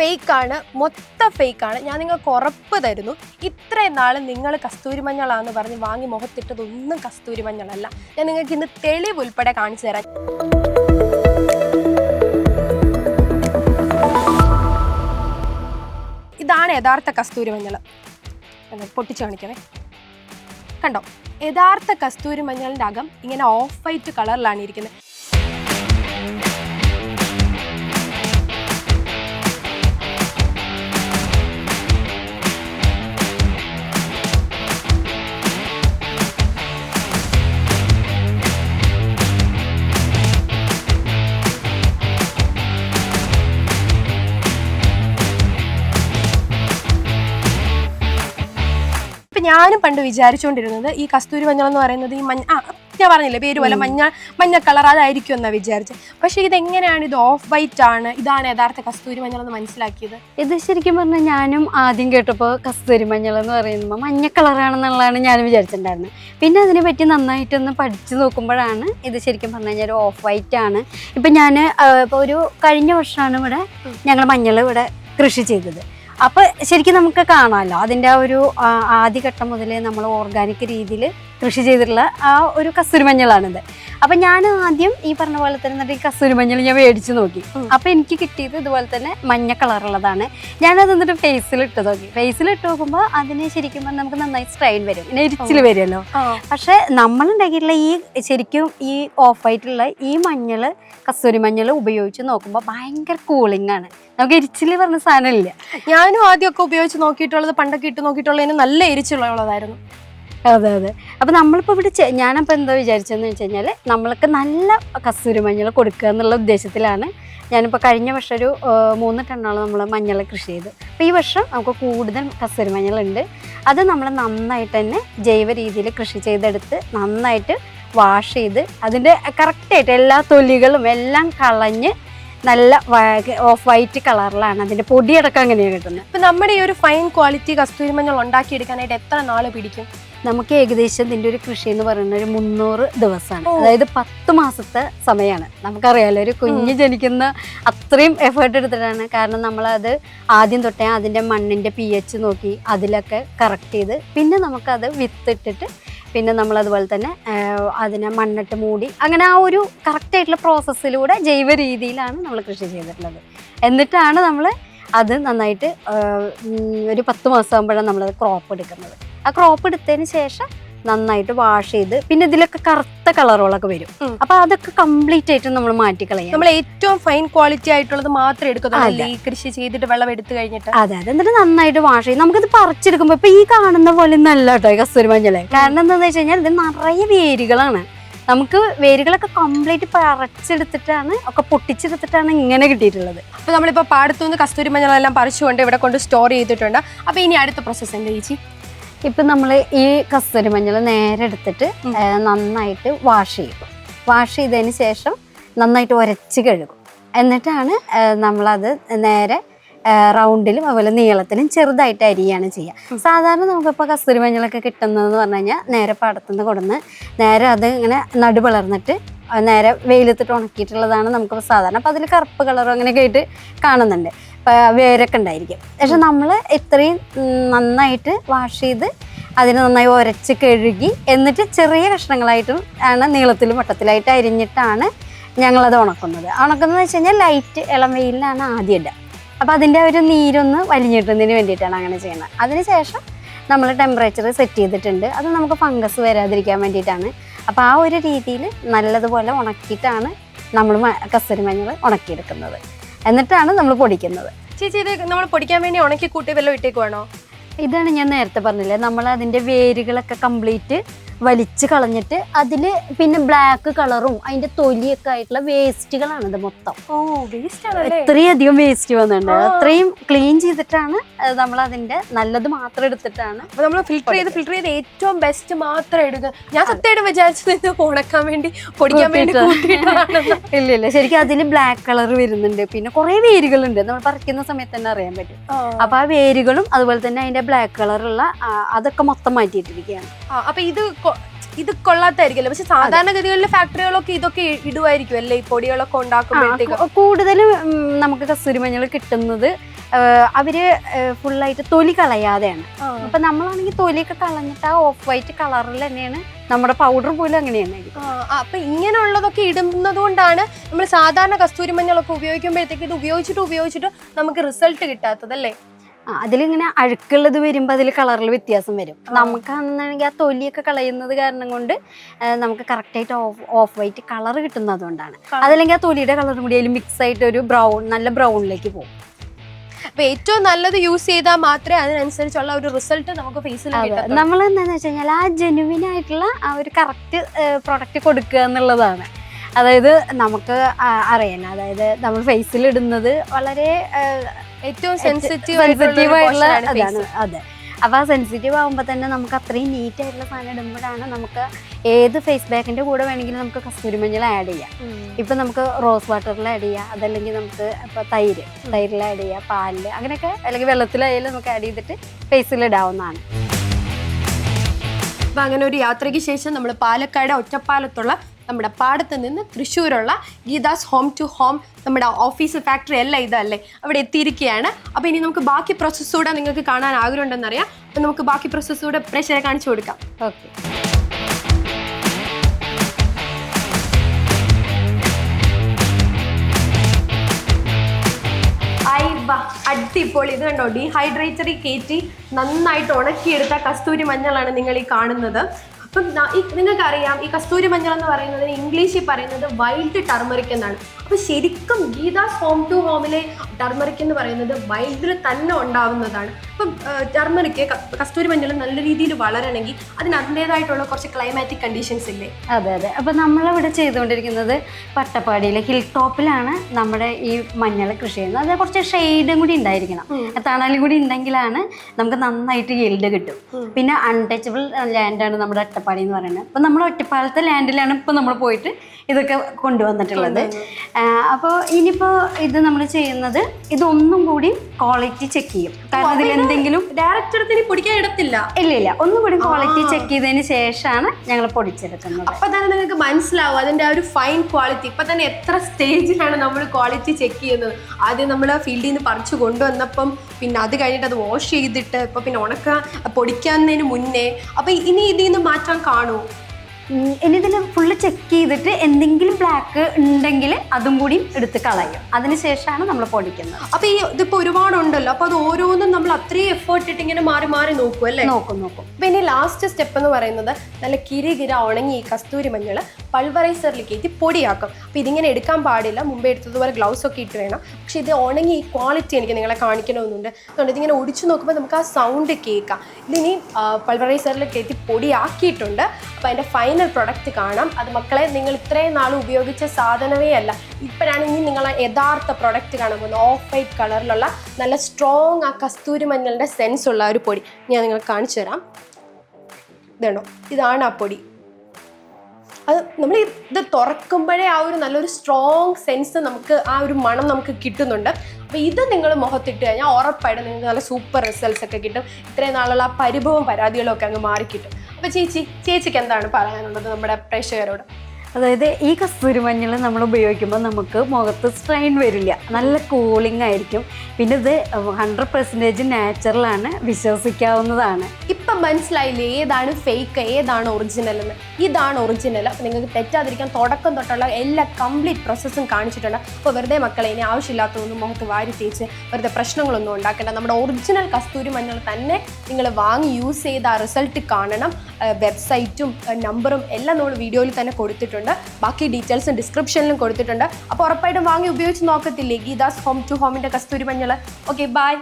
Fake ആണ് മൊത്തം fake ആണ് ഞാൻ നിങ്ങൾക്ക് ഉറപ്പ് തരുന്നു. ഇത്രയും നാൾ നിങ്ങൾ കസ്തൂരി മഞ്ഞളാന്ന് പറഞ്ഞ് വാങ്ങി മുഖത്തിട്ടതൊന്നും കസ്തൂരി മഞ്ഞളല്ല ഞാൻ നിങ്ങൾക്ക് ഇന്ന് തെളിവ് ഉൾപ്പെടെ കാണിച്ചു തരാം. ഇതാണ് യഥാർത്ഥ കസ്തൂരി മഞ്ഞൾ പൊട്ടിച്ചു കാണിക്കണേ. കണ്ടോ? യഥാർത്ഥ കസ്തൂരി മഞ്ഞളിന്റെ അകം ഇങ്ങനെ ഓഫ് വൈറ്റ് കളറിലാണ് ഇരിക്കുന്നത്. ഞാനും പണ്ട് വിചാരിച്ചുകൊണ്ടിരുന്നത് ഈ കസ്തൂരി മഞ്ഞൾ എന്ന് പറയുന്നത് ഈ മഞ്ഞ ആ ഞാൻ പറഞ്ഞില്ലേ പേര് പോലെ മഞ്ഞ മഞ്ഞ കളർ അതായിരിക്കും എന്നാ വിചാരിച്ചത് പക്ഷെ ഇതെങ്ങനെയാണ് ഇത് ഓഫ് വൈറ്റ് ആണ്? ഇതാണ് യഥാർത്ഥ കസ്തൂരി മഞ്ഞൾ എന്ന് മനസ്സിലാക്കിയത്? ഇത് ശരിക്കും പറഞ്ഞാൽ ഞാനും ആദ്യം കേട്ടപ്പോൾ കസ്തൂരി മഞ്ഞൾ എന്ന് പറയുമ്പോൾ മഞ്ഞ കളറാണെന്നുള്ളതാണ് ഞാൻ വിചാരിച്ചിട്ടുണ്ടായിരുന്നത്. പിന്നെ അതിനെ പറ്റി നന്നായിട്ടൊന്ന് പഠിച്ചു നോക്കുമ്പോഴാണ് ഇത് ശരിക്കും പറഞ്ഞു കഴിഞ്ഞാൽ ഒരു ഓഫ് വൈറ്റ് ആണ്. ഇപ്പം ഞാൻ ഇപ്പോൾ ഒരു കഴിഞ്ഞ വർഷമാണ് ഇവിടെ ഞങ്ങൾ മഞ്ഞൾ ഇവിടെ കൃഷി ചെയ്തത്. അപ്പോൾ ശരിക്കും നമുക്ക് കാണാമല്ലോ അതിന്റെ ആ ഒരു ആദ്യഘട്ടം മുതലേ നമ്മൾ ഓർഗാനിക് രീതിയിൽ കൃഷി ചെയ്തിട്ടുള്ള ആ ഒരു കസ്തൂരി മഞ്ഞളാണിത് അപ്പം ഞാൻ ആദ്യം ഈ പറഞ്ഞ പോലെ തന്നെ എന്നിട്ട് ഈ കസൂരി മഞ്ഞൾ ഞാൻ മേടിച്ചു നോക്കി. അപ്പൊ എനിക്ക് കിട്ടിയത് ഇതുപോലെ തന്നെ മഞ്ഞ കളറുള്ളതാണ് ഞാനത് എന്നിട്ട് ഫേസിൽ ഇട്ട് നോക്കി. ഫേസിൽ ഇട്ട് നോക്കുമ്പോൾ അതിന് ശരിക്കും പറഞ്ഞാൽ നമുക്ക് നന്നായി സ്ട്രെയിൻ വരും. പിന്നെ എരിച്ചിൽ വരുമല്ലോ. പക്ഷെ നമ്മൾ ഉണ്ടാക്കിയിട്ടുള്ള ഈ ശരിക്കും ഈ ഓഫ് ആയിട്ടുള്ള ഈ മഞ്ഞൾ കസൂരി മഞ്ഞൾ ഉപയോഗിച്ച് നോക്കുമ്പോൾ ഭയങ്കര കൂളിംഗ് ആണ്. നമുക്ക് എരിച്ചിൽ പറഞ്ഞ സാധനമില്ല ഞാനും ആദ്യമൊക്കെ ഉപയോഗിച്ച് നോക്കിയിട്ടുള്ളത് പണ്ടൊക്കെ ഇട്ട് നോക്കിയിട്ടുള്ളതിന് നല്ല എരിച്ചുള്ളതായിരുന്നു അതെ അതെ. അപ്പം നമ്മളിപ്പോൾ ഇവിടെ ഞാനപ്പോൾ എന്താ വിചാരിച്ചതെന്ന് വെച്ച് കഴിഞ്ഞാൽ നമ്മൾക്ക് നല്ല കസ്തൂരി മഞ്ഞൾ കൊടുക്കുക എന്നുള്ള ഉദ്ദേശത്തിലാണ് ഞാനിപ്പോൾ കഴിഞ്ഞ വർഷം ഒരു മൂന്ന് ടണ്ണോളം നമ്മൾ മഞ്ഞൾ കൃഷി ചെയ്തു. അപ്പോൾ ഈ വർഷം നമുക്ക് കൂടുതൽ കസ്തൂരി മഞ്ഞളുണ്ട് അത് നമ്മൾ നന്നായിട്ട് തന്നെ ജൈവ രീതിയിൽ കൃഷി ചെയ്തെടുത്ത് നന്നായിട്ട് വാഷ് ചെയ്ത് അതിന്റെ കറക്റ്റായിട്ട് എല്ലാ തൊലികളും എല്ലാം കളഞ്ഞ് നല്ല ഓഫ് വൈറ്റ് കളറിലാണ് അതിന്റെ പൊടിയടക്കം അങ്ങനെയാണ് കിട്ടുന്നത്. ഇപ്പൊ നമ്മുടെ ഈ ഒരു ഫൈൻ ക്വാളിറ്റി കസ്തൂരി മഞ്ഞൾ ഉണ്ടാക്കിയെടുക്കാനായിട്ട് എത്ര നാൾ പിടിക്കും? നമുക്ക് ഏകദേശം ഇതിന്റെ ഒരു കൃഷി എന്ന് പറയുന്ന ഒരു മുന്നൂറ് ദിവസമാണ്. അതായത് പത്ത് മാസത്തെ സമയമാണ് നമുക്കറിയാലോ ഒരു കുഞ്ഞ് ജനിക്കുന്ന അത്രയും എഫേർട്ട് എടുത്തിട്ടാണ്. കാരണം നമ്മളത് ആദ്യം തൊട്ടേ അതിന്റെ മണ്ണിന്റെ പി എച്ച് നോക്കി അതിലൊക്കെ കറക്റ്റ് ചെയ്ത് പിന്നെ നമുക്കത് വിത്തിട്ടിട്ട് പിന്നെ നമ്മൾ അതുപോലെ തന്നെ അതിനെ മണ്ണിട്ട് മൂടി അങ്ങനെ ആ ഒരു കറക്റ്റായിട്ടുള്ള പ്രോസസ്സിലൂടെ ജൈവ രീതിയിലാണ് നമ്മൾ കൃഷി ചെയ്തിട്ടുള്ളത്. എന്നിട്ടാണ് നമ്മൾ അത് നന്നായിട്ട് ഒരു പത്ത് മാസം ആകുമ്പോഴാണ് നമ്മളത് ക്രോപ്പ് എടുക്കുന്നത്. ആ ക്രോപ്പ് എടുത്തതിന് ശേഷം നന്നായിട്ട് വാഷ് ചെയ്ത് പിന്നെ ഇതിലൊക്കെ കറുത്ത കളറുകളൊക്കെ വരും. അപ്പൊ അതൊക്കെ കംപ്ലീറ്റ് ആയിട്ട് നമ്മൾ മാറ്റി കളയാം. നമ്മൾ ഏറ്റവും ഫൈൻ ക്വാളിറ്റി ആയിട്ടുള്ളത് മാത്രം എടുക്കുന്നത് ഈ കൃഷി ചെയ്തിട്ട് വെള്ളം എടുത്തു കഴിഞ്ഞിട്ട്? അതെ അതെ. എന്നിട്ട് നന്നായിട്ട് വാഷ് ചെയ്യും നമുക്കിത് പറിച്ചെടുക്കുമ്പോൾ ഇപ്പൊ ഈ കാണുന്ന പോലെ നല്ല കേട്ടോ കസ്തൂരി മഞ്ഞൾ. കാരണം എന്താണെന്ന് വെച്ച് കഴിഞ്ഞാൽ ഇത് നിറയെ വേരുകളാണ്. നമുക്ക് വേരുകളൊക്കെ കംപ്ലീറ്റ് പറിച്ചെടുത്തിട്ടാണ് ഒക്കെ പൊട്ടിച്ചെടുത്തിട്ടാണ് ഇങ്ങനെ കിട്ടിയിട്ടുള്ളത്. അപ്പൊ നമ്മളിപ്പോ പാടത്തുനിന്ന് കസ്തൂരി മഞ്ഞളെല്ലാം പറിച്ചുകൊണ്ട് ഇവിടെ കൊണ്ട് സ്റ്റോർ ചെയ്തിട്ടുണ്ട്. അപ്പൊ ഇനി അടുത്ത പ്രോസസ്സ് എന്താ ചേച്ചി? ഇപ്പം നമ്മൾ ഈ കസ്തൂരി മഞ്ഞൾ നേരെ എടുത്തിട്ട് നന്നായിട്ട് വാഷ് ചെയ്യും. വാഷ് ചെയ്തതിന് ശേഷം നന്നായിട്ട് ഉരച്ച് കഴുകും. എന്നിട്ടാണ് നമ്മളത് നേരെ റൗണ്ടിലും അതുപോലെ നീളത്തിലും ചെറുതായിട്ട് അരിയാണ് ചെയ്യുക. സാധാരണ നമുക്കിപ്പോൾ കസ്തൂരി മഞ്ഞളൊക്കെ കിട്ടുന്നതെന്ന് പറഞ്ഞു കഴിഞ്ഞാൽ നേരെ പാടത്തുനിന്ന് കൊടുന്ന് നേരെ അത് ഇങ്ങനെ നടു വളർന്നിട്ട് നേരെ വെയിലത്തിട്ട് ഉണക്കിയിട്ടുള്ളതാണ് നമുക്ക് സാധാരണ. അപ്പോൾ അതിൽ കറുപ്പ് കളറും അങ്ങനെയൊക്കെ ആയിട്ട് കാണുന്നുണ്ട്. വേരൊക്കെ ഉണ്ടായിരിക്കും. പക്ഷെ നമ്മൾ ഇത്രയും നന്നായിട്ട് വാഷ് ചെയ്ത് അതിനെ നന്നായി ഒരച്ച് കഴുകി എന്നിട്ട് ചെറിയ കഷ്ണങ്ങളായിട്ടും ആണ് നീളത്തിലും വട്ടത്തിലായിട്ട് അരിഞ്ഞിട്ടാണ് ഞങ്ങളത് ഉണക്കുന്നത്. ഉണക്കുന്നത് വെച്ച് കഴിഞ്ഞാൽ ലൈറ്റ് ഇളം വെയിലാണ് ആദ്യം ഇടുക. അപ്പോൾ അതിന്റെ ഒരു നീരൊന്ന് വലിഞ്ഞിട്ടുന്നതിന് വേണ്ടിയിട്ടാണ് അങ്ങനെ ചെയ്യുന്നത്. അതിനുശേഷം നമ്മൾ ടെമ്പറേച്ചർ സെറ്റ് ചെയ്തിട്ടുണ്ട്. അത് നമുക്ക് ഫംഗസ് വരാതിരിക്കാൻ വേണ്ടിയിട്ടാണ്. അപ്പോൾ ആ ഒരു രീതിയിൽ നല്ലതുപോലെ ഉണക്കിയിട്ടാണ് നമ്മൾ കസ്തൂരി മഞ്ഞൾ ഉണക്കിയെടുക്കുന്നത്. എന്നിട്ടാണ് നമ്മൾ പൊടിക്കുന്നത്. ചേച്ചി ഇത് നമ്മൾ പൊടിക്കാൻ വേണ്ടി ഉണക്കി കൂട്ടി വെള്ളം ഇട്ടേക്കുവാണോ? ഇതാണ് ഞാൻ നേരത്തെ പറഞ്ഞില്ലേ നമ്മൾ അതിന്റെ വേരുകളൊക്കെ കംപ്ലീറ്റ് വലിച്ചു കളഞ്ഞിട്ട് അതിൽ പിന്നെ ബ്ലാക്ക് കളറും അതിന്റെ തൊലിയൊക്കെ ആയിട്ടുള്ള വേസ്റ്റുകളാണ് ഇത് മൊത്തം. ഇത്രയധികം വേസ്റ്റ് വന്നിട്ടുണ്ട്. അത്രയും ക്ലീൻ ചെയ്തിട്ടാണ് നമ്മൾ അതിന്റെ നല്ലത് മാത്രം എടുത്തിട്ടാണ് നമ്മൾ ഫിൽറ്റർ ചെയ്ത് ഫിൽറ്റർ ചെയ്ത് ഏറ്റവും ബെസ്റ്റ് മാത്രം എടുക്കുക ഞാൻ സത്യമായിട്ട് വിചാരിച്ചത് ഉണക്കാൻ വേണ്ടി പൊടിക്കാൻ വേണ്ടി. ഇല്ല ഇല്ല. ശരിക്കും അതിൽ ബ്ലാക്ക് കളർ വരുന്നുണ്ട്. പിന്നെ കുറെ വേരുകളുണ്ട്. നമ്മൾ പറിക്കുന്ന സമയത്ത് തന്നെ അറിയാൻ പറ്റും. അപ്പൊ ആ വേരുകളും അതുപോലെ തന്നെ അതിന്റെ ബ്ലാക്ക് കളറുള്ള അതൊക്കെ മൊത്തം മാറ്റിയിട്ടിരിക്കുകയാണ്. അപ്പൊ ഇത് ഇത് കൊള്ളാത്തായിരിക്കല്ലോ പക്ഷെ സാധാരണഗതികളിലെ ഫാക്ടറികളൊക്കെ ഇതൊക്കെ ഇടുമായിരിക്കും അല്ലേ? ഈ പൊടികളൊക്കെ ഉണ്ടാക്കുമ്പോഴത്തേക്ക്. കൂടുതലും നമുക്ക് കസ്തൂരിമഞ്ഞൾ കിട്ടുന്നത് അവർ ഫുള്ളായിട്ട് തൊലി കളയാതെയാണ്. അപ്പൊ നമ്മളാണെങ്കിൽ തൊലിയൊക്കെ കളഞ്ഞിട്ട് ആ ഓഫ് വൈറ്റ് കളറിൽ തന്നെയാണ് നമ്മുടെ പൗഡർ പോലും അങ്ങനെയാണ് അപ്പൊ ഇങ്ങനെയുള്ളതൊക്കെ ഇടുന്നത് കൊണ്ടാണ് നമ്മൾ സാധാരണ കസ്തൂരി മഞ്ഞളൊക്കെ ഉപയോഗിക്കുമ്പോഴത്തേക്ക് ഇത് ഉപയോഗിച്ചിട്ട് ഉപയോഗിച്ചിട്ട് നമുക്ക് റിസൾട്ട് കിട്ടാത്തത് അല്ലേ അതിലിങ്ങനെ അഴുക്കുള്ളത് വരുമ്പോൾ അതിൽ കളറിൽ വ്യത്യാസം വരും. നമുക്കാണെന്നുണ്ടെങ്കിൽ ആ തൊലിയൊക്കെ കളയുന്നത് കാരണം കൊണ്ട് നമുക്ക് കറക്റ്റായിട്ട് ഓഫ് ഓഫ് വൈറ്റ് കളർ കിട്ടുന്നത് അതുകൊണ്ടാണ്. അതല്ലെങ്കിൽ ആ തൊലിയുടെ കളറും കൂടി അതിൽ മിക്സ് ആയിട്ട് ഒരു ബ്രൗൺ നല്ല ബ്രൗണിലേക്ക് പോകും. അപ്പൊ ഏറ്റവും നല്ലത് യൂസ് ചെയ്താൽ മാത്രമേ അതിനനുസരിച്ചുള്ള ഒരു റിസൾട്ട് നമുക്ക് ഫേസിൽ നമ്മൾ എന്താണെന്ന് വെച്ച് കഴിഞ്ഞാൽ ആ ജെനുവിൻ ആയിട്ടുള്ള ആ ഒരു കറക്റ്റ് പ്രൊഡക്റ്റ് കൊടുക്കുക എന്നുള്ളതാണ്. അതായത് നമുക്ക് അറിയാൻ അതായത് നമ്മൾ ഫേസിൽ ഇടുന്നത് വളരെ ഏറ്റവും സെൻസിറ്റീവ് സെൻസിറ്റീവ് ആയിട്ടുള്ള അതാണ് അതെ. അപ്പൊ ആ സെൻസിറ്റീവ് ആകുമ്പോൾ തന്നെ നമുക്ക് അത്രയും നീറ്റ് ആയിട്ടുള്ള സാധനം ഇടുമ്പോഴാണ് നമുക്ക് ഏത് ഫേസ് ബാക്കിന്റെ കൂടെ വേണമെങ്കിലും നമുക്ക് കസ്തൂരി മഞ്ഞൾ ആഡ് ചെയ്യാം. ഇപ്പൊ നമുക്ക് റോസ് വാട്ടറിൽ ആഡ് ചെയ്യാം. അതല്ലെങ്കിൽ നമുക്ക് ഇപ്പൊ തൈര് തൈരിൽ ആഡ് ചെയ്യാം. പാലിൽ അങ്ങനെയൊക്കെ അല്ലെങ്കിൽ വെള്ളത്തിലായാലും നമുക്ക് ആഡ് ചെയ്തിട്ട് ഫേസിൽ ഇടാവുന്നതാണ്. അപ്പൊ അങ്ങനെ ഒരു യാത്രയ്ക്ക് ശേഷം നമ്മൾ പാലക്കാട് ഒറ്റപ്പാലത്തുള്ള നമ്മുടെ പാടത്ത് നിന്ന് തൃശ്ശൂരുള്ള ഗീതാസ് ഹോം ടു ഹോം നമ്മുടെ ഓഫീസ് ഫാക്ടറി അല്ല ഇതല്ലേ? അവിടെ എത്തിയിരിക്കുകയാണ്. അപ്പോൾ ഇനി നമുക്ക് ബാക്കി പ്രോസസ്സ് കൂടെ നിങ്ങൾക്ക് കാണാൻ ആഗ്രഹമുണ്ടെന്നറിയാം. അപ്പോൾ നമുക്ക് ബാക്കി പ്രോസസ്സ് കൂടെ പ്രേക്ഷകരെ കാണിച്ചു കൊടുക്കാം. ഓക്കെ. അടിപൊളി. ഇത് കണ്ടോ? ഡീഹൈഡ്രേറ്ററി കയറ്റി നന്നായിട്ട് ഉണക്കിയെടുത്ത കസ്തൂരി മഞ്ഞളാണ് നിങ്ങൾ ഈ കാണുന്നത്. അപ്പം നിങ്ങൾക്കറിയാം ഈ കസ്തൂരി മഞ്ഞൾ എന്ന് പറയുന്നത് ഇംഗ്ലീഷിൽ പറയുന്നത് വൈൽഡ് ടർമറിക് എന്നാണ്. അപ്പോൾ ശരിക്കും ഗീതാസ് ഹോം ടു ഹോമിലെ ടർമറിക് എന്ന് പറയുന്നത് വൈൽഡിൽ തന്നെ ഉണ്ടാവുന്നതാണ്. ഇപ്പൊ ടർമറിക്ക് കസ്തൂരി മഞ്ഞൾ നല്ല രീതിയിൽ വളരണമെങ്കിൽ അതിന് അതിന്റെതായിട്ടുള്ള കുറച്ച് ക്ലൈമാറ്റിക് കണ്ടീഷൻസ് ഇല്ലേ? അതെ അതെ. അപ്പൊ നമ്മളിവിടെ ചെയ്തുകൊണ്ടിരിക്കുന്നത് പട്ടപ്പാടിയിലെ ഹിൽ ടോപ്പിലാണ് നമ്മുടെ ഈ മഞ്ഞൾ കൃഷി ചെയ്യുന്നത്. അത് കുറച്ച് ഷെയ്ഡും കൂടി ഉണ്ടായിരിക്കണം. തണലും കൂടി ഉണ്ടെങ്കിലാണ് നമുക്ക് നന്നായിട്ട് yield കിട്ടും. പിന്നെ അൺടച്ചബിൾ ലാൻഡാണ് നമ്മുടെ അട്ടപ്പാടി എന്ന് പറയുന്നത്. അപ്പൊ നമ്മൾ ഒറ്റപ്പാലത്തെ ലാൻഡിലാണ് ഇപ്പൊ നമ്മൾ പോയിട്ട് ഇതൊക്കെ കൊണ്ടുവന്നിട്ടുള്ളത്. അപ്പോൾ ഇനിയിപ്പോൾ ഇത് നമ്മൾ ചെയ്യുന്നത് ഇതൊന്നും കൂടി ക്വാളിറ്റി ചെക്ക് ചെയ്യും. കാരണം ഇതിൽ എന്തെങ്കിലും ഡയറക്റ്റ് എടുത്തിന് പൊടിക്കാൻ ഇടത്തില്ല. ഇല്ല ഇല്ല. ഒന്നും കൂടി ക്വാളിറ്റി ചെക്ക് ചെയ്തതിന് ശേഷമാണ് ഞങ്ങൾ പൊടിച്ചെടുക്കുന്നത്. അപ്പൊ തന്നെ നിങ്ങൾക്ക് മനസ്സിലാവും അതിന്റെ ആ ഒരു ഫൈൻ ക്വാളിറ്റി ഇപ്പൊ തന്നെ എത്ര സ്റ്റേജിലാണ് നമ്മൾ ക്വാളിറ്റി ചെക്ക് ചെയ്യുന്നത്. ആദ്യം നമ്മൾ ഫീൽഡിൽ നിന്ന് പറിച്ചു കൊണ്ടുവന്നപ്പം പിന്നെ അത് കഴിഞ്ഞിട്ട് അത് വാഷ് ചെയ്തിട്ട് ഇപ്പൊ പിന്നെ ഉണക്ക പൊടിക്കുന്നതിന് മുന്നേ. അപ്പൊ ഇനി ഇതിൽ നിന്ന് മാറ്റാൻ കാണുമോ ഇനി ഇതിൽ ഫുള്ള് ചെക്ക് ചെയ്തിട്ട് എന്തെങ്കിലും ബ്ലാക്ക് ഉണ്ടെങ്കിൽ അതും കൂടി എടുത്ത് കളയും. അതിനുശേഷമാണ് നമ്മൾ പൊടിക്കുന്നത്. അപ്പൊ ഈ ഇതിപ്പോ ഒരുപാടുണ്ടല്ലോ. അപ്പൊ അത് ഓരോന്നും നമ്മൾ അത്രയും എഫേർട്ട് ഇട്ട് ഇങ്ങനെ മാറി മാറി നോക്കും അല്ലേ? നോക്കും നോക്കും. അപ്പൊ ഇനി ലാസ്റ്റ് സ്റ്റെപ്പ് എന്ന് പറയുന്നത് നല്ല കിരികിര ഉണങ്ങി ഈ കസ്തൂരി മഞ്ഞൾ പൾവറൈസറിലേക്ക് ഇത് പൊടിയാക്കും. അപ്പൊ ഇതിങ്ങനെ എടുക്കാൻ പാടില്ല. മുമ്പേ എടുത്തതുപോലെ ഗ്ലൗസ് ഒക്കെ ഇട്ട് വേണം. പക്ഷെ ഇത് ഉണങ്ങി ഈ ക്വാളിറ്റി എനിക്ക് നിങ്ങളെ കാണിക്കണമെന്നുണ്ട്. അതുകൊണ്ട് ഇതിങ്ങനെ ഒടിച്ചു നോക്കുമ്പോൾ നമുക്ക് ആ സൗണ്ട് കേൾക്കാം. ഇതിനി പൾവറൈസറിലേക്ക് എത്തി പൊടിയാക്കിയിട്ടുണ്ട്. അപ്പോൾ അതിന്റെ ഫൈനൽ പ്രൊഡക്റ്റ് കാണാം. അത് മക്കളെ നിങ്ങൾ ഇത്രയും നാൾ ഉപയോഗിച്ച സാധനമേ അല്ല. ഇപ്പോഴാണെങ്കിൽ നിങ്ങൾ യഥാർത്ഥ പ്രൊഡക്റ്റ് കാണാൻ പോകുന്നത്. ഓഫ് വൈറ്റ് കളറിലുള്ള നല്ല സ്ട്രോങ് ആ കസ്തൂരി മഞ്ഞളുടെ സെൻസ് ഉള്ള ഒരു പൊടി ഞാൻ നിങ്ങൾക്ക് കാണിച്ചു തരാം. ഇതാണോ ഇതാണ് ആ പൊടി. അത് നമ്മൾ ഇത് തുറക്കുമ്പോഴേ ആ ഒരു നല്ലൊരു സ്ട്രോങ് സെൻസ് നമുക്ക് ആ ഒരു മണം നമുക്ക് കിട്ടുന്നുണ്ട്. അപ്പോൾ ഇത് നിങ്ങൾ മുഖത്തിട്ട് കഴിഞ്ഞാൽ ഉറപ്പായിട്ട് നിങ്ങൾക്ക് നല്ല സൂപ്പർ റിസൾട്ട്സ് ഒക്കെ കിട്ടും. ഇത്രയും നാളുള്ള ആ പരിഭവം പരാതികളൊക്കെ അങ്ങ് മാറിക്കിട്ടും. അപ്പോൾ ചേച്ചി ചേച്ചിക്ക് എന്താണ് പറയാനുള്ളത് നമ്മുടെ പ്രേക്ഷകരോട്? അതായത് ഈ കസ്തൂരി മഞ്ഞൾ നമ്മൾ ഉപയോഗിക്കുമ്പോൾ നമുക്ക് മുഖത്ത് സ്ട്രെയിൻ വരില്ല. നല്ല കൂളിംഗ് ആയിരിക്കും. പിന്നെ ഇത് ഹൺഡ്രഡ് പെർസെന്റേജ് നാച്ചുറലാണ് വിശ്വസിക്കാവുന്നതാണ്. ഇപ്പം മനസ്സിലായില്ലേ ഏതാണ് ഫേക്ക് ഏതാണ് ഒറിജിനൽ എന്ന്? ഇതാണ് ഒറിജിനൽ അപ്പോൾ നിങ്ങൾക്ക് തെറ്റാതിരിക്കാൻ തുടക്കം തൊട്ടുള്ള എല്ലാ കംപ്ലീറ്റ് പ്രോസസ്സും കാണിച്ചിട്ടുണ്ട്. അപ്പോൾ വെറുതെ മക്കളെ ഇനി ആവശ്യമില്ലാത്തതൊന്നും മുഖത്ത് വാരി തേച്ച് വെറുതെ പ്രശ്നങ്ങളൊന്നും ഉണ്ടാക്കേണ്ട. നമ്മുടെ ഒറിജിനൽ കസ്തൂരി മഞ്ഞൾ തന്നെ നിങ്ങൾ വാങ്ങി യൂസ് ചെയ്ത് റിസൾട്ട് കാണണം. വെബ്സൈറ്റും നമ്പറും എല്ലാം നമ്മൾ വീഡിയോയിൽ തന്നെ കൊടുത്തിട്ടുണ്ട്. ബാക്കി ഡീറ്റെയിൽസും ഡിസ്ക്രിപ്ഷനിലും കൊടുത്തിട്ടുണ്ട്. അപ്പോൾ ഉറപ്പായിട്ടും വാങ്ങി ഉപയോഗിച്ച് നോക്കത്തില്ലേ? ഗീതാസ് ഹോം ടു ഹോമിന്റെ കസ്തൂരി മഞ്ഞൾ ഓക്കെ ബൈ